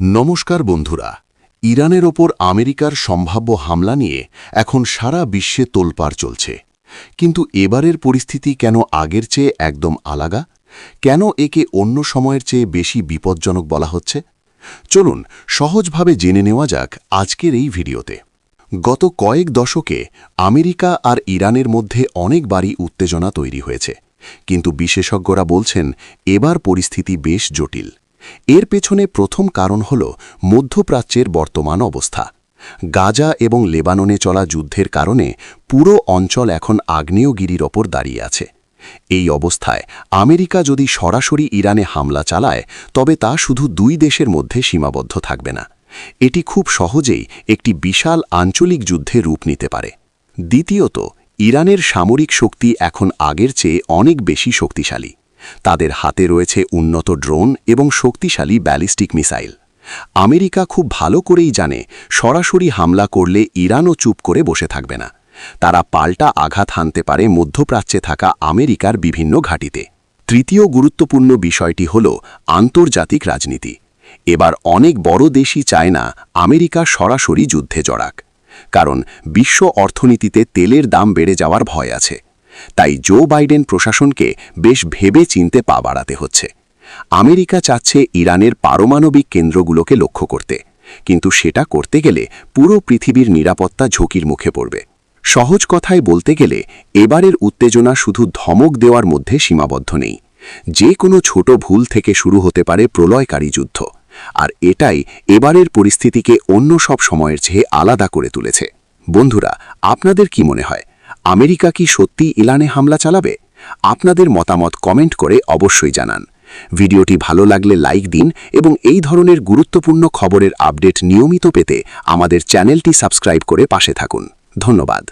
নমস্কার বন্ধুরা, ইরানের ওপর আমেরিকার সম্ভাব্য হামলা নিয়ে এখন সারা বিশ্বে তোলপাড় চলছে। কিন্তু এবারের পরিস্থিতি কেন আগের চেয়ে একদম আলাদা কেন একে অন্য সময়ের চেয়ে বেশি বিপজ্জনক বলা হচ্ছে? চলুন সহজভাবে জেনে নেওয়া যাক আজকের এই ভিডিওতে। গত কয়েক দশকে আমেরিকা আর ইরানের মধ্যে অনেকবারই উত্তেজনা তৈরি হয়েছে। কিন্তু বিশেষজ্ঞরা বলছেন, এবার পরিস্থিতি বেশ জটিল। এর পেছনে প্রথম কারণ হল মধ্যপ্রাচ্যের বর্তমান অবস্থা। গাজা এবং লেবাননে চলা যুদ্ধের কারণে পুরো অঞ্চল এখন আগ্নেয়গিরির ওপর দাঁড়িয়ে আছে। এই অবস্থায় আমেরিকা যদি সরাসরি ইরানে হামলা চালায়, তবে তা শুধু দুই দেশের মধ্যে সীমাবদ্ধ থাকবে না। এটি খুব সহজেই একটি বিশাল আঞ্চলিক যুদ্ধে রূপ নিতে পারে। দ্বিতীয়ত, ইরানের সামরিক শক্তি এখন আগের চেয়ে অনেক বেশি শক্তিশালী। তাদের হাতে রয়েছে উন্নত ড্রোন এবং শক্তিশালী ব্যালিস্টিক মিসাইল। আমেরিকা খুব ভালো করেই জানে সরাসরি হামলা করলে ইরানও চুপ করে বসে থাকবে না। তারা পাল্টা আঘাত হানতে পারে মধ্যপ্রাচ্যে থাকা আমেরিকার বিভিন্ন ঘাঁটিতে। তৃতীয় গুরুত্বপূর্ণ বিষয়টি হল আন্তর্জাতিক রাজনীতি। এবার অনেক বড় দেশই চায় না আমেরিকা সরাসরি যুদ্ধে জড়াক। কারণ বিশ্ব অর্থনীতিতে তেলের দাম বেড়ে যাওয়ার ভয় আছে। তাই জো বাইডেন প্রশাসনকে বেশ ভেবে চিনতে পা বাড়াতে হচ্ছে। আমেরিকা চাচ্ছে ইরানের পারমাণবিক কেন্দ্রগুলোকে লক্ষ্য করতে। কিন্তু সেটা করতে গেলে পুরো পৃথিবীর নিরাপত্তা ঝুঁকির মুখে পড়বে। সহজ কথায় বলতে গেলে, এবারের উত্তেজনা শুধু ধমক দেওয়ার মধ্যে সীমাবদ্ধ নেই। যে কোনো ছোট ভুল থেকে শুরু হতে পারে প্রলয়কারী যুদ্ধ। আর এটাই এবারের পরিস্থিতিকে অন্য সব সময়ের চেয়ে আলাদা করে তুলেছে। বন্ধুরা, আপনাদের কি মনে হয়? আমেরিকা কি সত্যি ইলানে হামলা চালাবে? আপনাদের মতামত কমেন্ট করে অবশ্যই জানান। ভিডিওটি ভালো লাগলে লাইক দিন এবং এই ধরনের গুরুত্বপূর্ণ খবরের আপডেট নিয়মিত পেতে আমাদের চ্যানেলটি সাবস্ক্রাইব করে পাশে থাকুন। ধন্যবাদ।